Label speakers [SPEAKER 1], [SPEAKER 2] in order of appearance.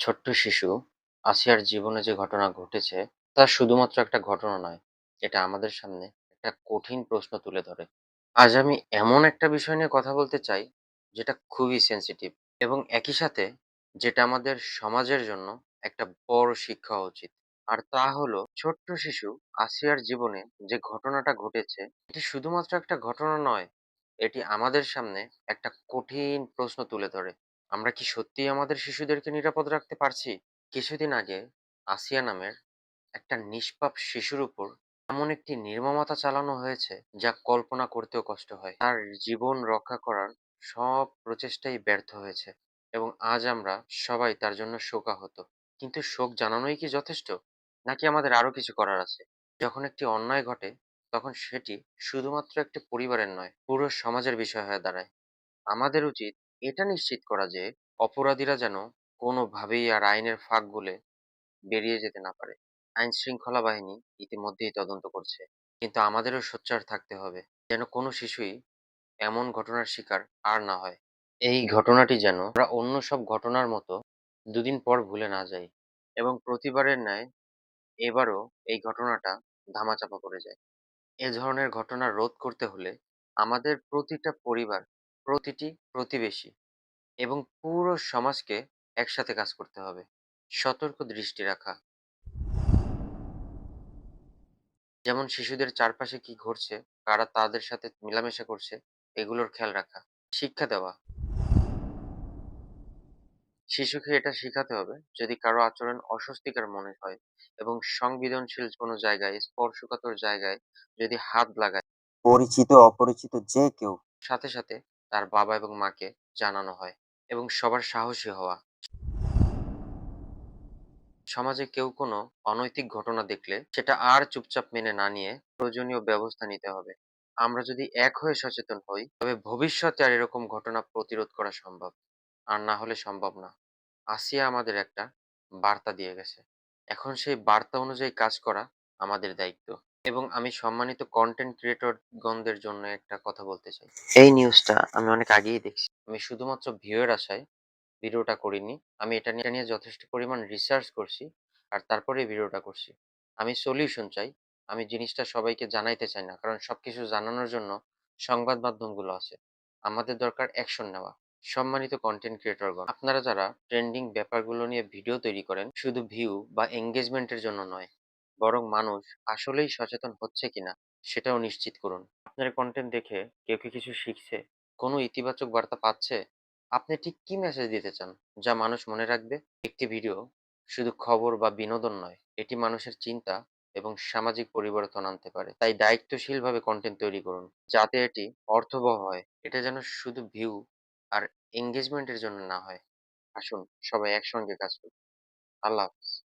[SPEAKER 1] ছোট্ট শিশু আসিয়ার জীবনে যে ঘটনা ঘটেছে, তা শুধুমাত্র একটা ঘটনা নয়, এটা আমাদের সামনে একটা কঠিন প্রশ্ন তুলে ধরে। আজ আমি এমন একটা বিষয় নিয়ে কথা বলতে চাই, যেটা খুবই সেনসিটিভ এবং একই সাথে যেটা আমাদের সমাজের জন্য একটা বড় শিক্ষা উচিত। আর তা হলো, ছোট্ট শিশু আসিয়ার জীবনে যে ঘটনাটা ঘটেছে, এটি শুধুমাত্র একটা ঘটনা নয়, এটি আমাদের সামনে একটা কঠিন প্রশ্ন তুলে ধরে। আমরা কি সত্যিই আমাদের শিশুদেরকে নিরাপদ রাখতে পারছি? কিছুদিন আগে আসিয়া নামের একটা নিষ্পাপ শিশুর উপর এমন একটি নির্মমতা চালানো হয়েছে, যা কল্পনা করতেও কষ্ট হয়। তার জীবন রক্ষা করার সব প্রচেষ্টাই ব্যর্থ হয়েছে এবং আজ আমরা সবাই তার জন্য শোকাহত। কিন্তু শোক জানানোই কি যথেষ্ট? নাকি আমাদের আরও কিছু করার আছে? যখন একটি অন্যায় ঘটে, তখন সেটি শুধুমাত্র একটি পরিবারের নয়, পুরো সমাজের বিষয় হয়ে দাঁড়ায়। আমাদের উচিত এটা নিশ্চিত করা যে, অপরাধীরা যেন কোনোভাবেই আর আইনের ফাঁক গলে বেরিয়ে যেতে না পারে। আইন শৃঙ্খলা বাহিনী ইতিমধ্যেই তদন্ত করছে, কিন্তু আমাদেরও সোচ্চার থাকতে হবে যেন কোনো শিশুই এমন ঘটনার শিকার আর না হয়। এই ঘটনাটি যেন আমরা অন্য সব ঘটনার মতো দুদিন পর ভুলে না যাই এবং প্রতিবারের ন্যায় এবারও এই ঘটনাটা ধামাচাপা পড়ে যায়। এ ধরনের ঘটনা রোধ করতে হলে আমাদের প্রতিটা পরিবার প্রতিটি প্রতিবেশী এবং পুরো সমাজকে একসাথে কাজ করতে হবে। সতর্ক দৃষ্টি রাখা। যেমন শিশুদের চারপাশে কি ঘটছে কারা তাদের সাথে মেলামেশা করছে এগুলোর খেয়াল রাখা। শিক্ষা দেওয়া। শিশুকে এটা শেখাতে হবে যদি কারও আচরণ অস্বস্তিকর মনে হয় এবং সংবেদনশীল কোনো জায়গায় স্পর্শকাতর জায়গায় যদি হাত লাগায়।
[SPEAKER 2] পরিচিত অপরিচিত যে কেউ।
[SPEAKER 1] সাথে সাথে তার বাবা এবং মাকে জানানো হয় এবং সবার সাহসী হওয়া। সমাজে কেউ কোনো অনৈতিক ঘটনা দেখলে সেটা আর চুপচাপ মেনে না নিয়ে প্রয়োজনীয় ব্যবস্থা নিতে হবে। আমরা যদি এক হয়ে সচেতন হই, তবে ভবিষ্যতে আর এরকম ঘটনা প্রতিরোধ করা সম্ভব। আর না হলে সম্ভব না। আসিয়া আমাদের একটা বার্তা দিয়ে গেছে। এখন সেই বার্তা অনুযায়ী কাজ করা আমাদের দায়িত্ব। এবং আমি সম্মানিত কন্টেন্ট ক্রিয়েটর গণদের জন্য একটা কথা বলতে চাই। এই নিউজটা আমি অনেক আগেই দেখছি। আমি শুধুমাত্র ভিউয়ের আশায় ভিডিওটা করিনি। আমি এটা নিয়ে নিয়ে যথেষ্ট পরিমাণ রিসার্চ করছি আর তারপরে ভিডিওটা করছি। আমি সলিউশন চাই। আমি জিনিসটা সবাইকে জানাইতে চাই না কারণ সবকিছু জানানোর জন্য সংবাদ মাধ্যমগুলো আছে। আমাদের দরকার অ্যাকশন নেওয়া। সম্মানিত কন্টেন্ট ক্রিয়েটরগণ আপনারা যারা ট্রেন্ডিং ব্যাপারগুলো নিয়ে ভিডিও তৈরি করেন শুধু ভিউ বা এঙ্গেজমেন্টের জন্য নয় বরং মানুষ আসলেই সচেতন হচ্ছে কিনা, সেটাও নিশ্চিত করুন। আপনার কন্টেন্ট দেখে কেউ কি কিছু শিখছে? কোনো ইতিবাচক বার্তা পাচ্ছে? আপনি ঠিক কি মেসেজ দিতে চান, যা মানুষ মনে রাখবে? একটি ভিডিও শুধু খবর বা বিনোদন নয়, এটি মানুষের চিন্তা এবং সামাজিক পরিবর্তন আনতে পারে। তাই দায়িত্বশীলভাবে কন্টেন্ট তৈরি করুন, যাতে এটি অর্থবহ হয়। এটা যেন শুধু ভিউ আর এঙ্গেজমেন্টের জন্য না হয়। আসুন, সবাই একসঙ্গে কাজ করি আল্লাহ হাফিজ।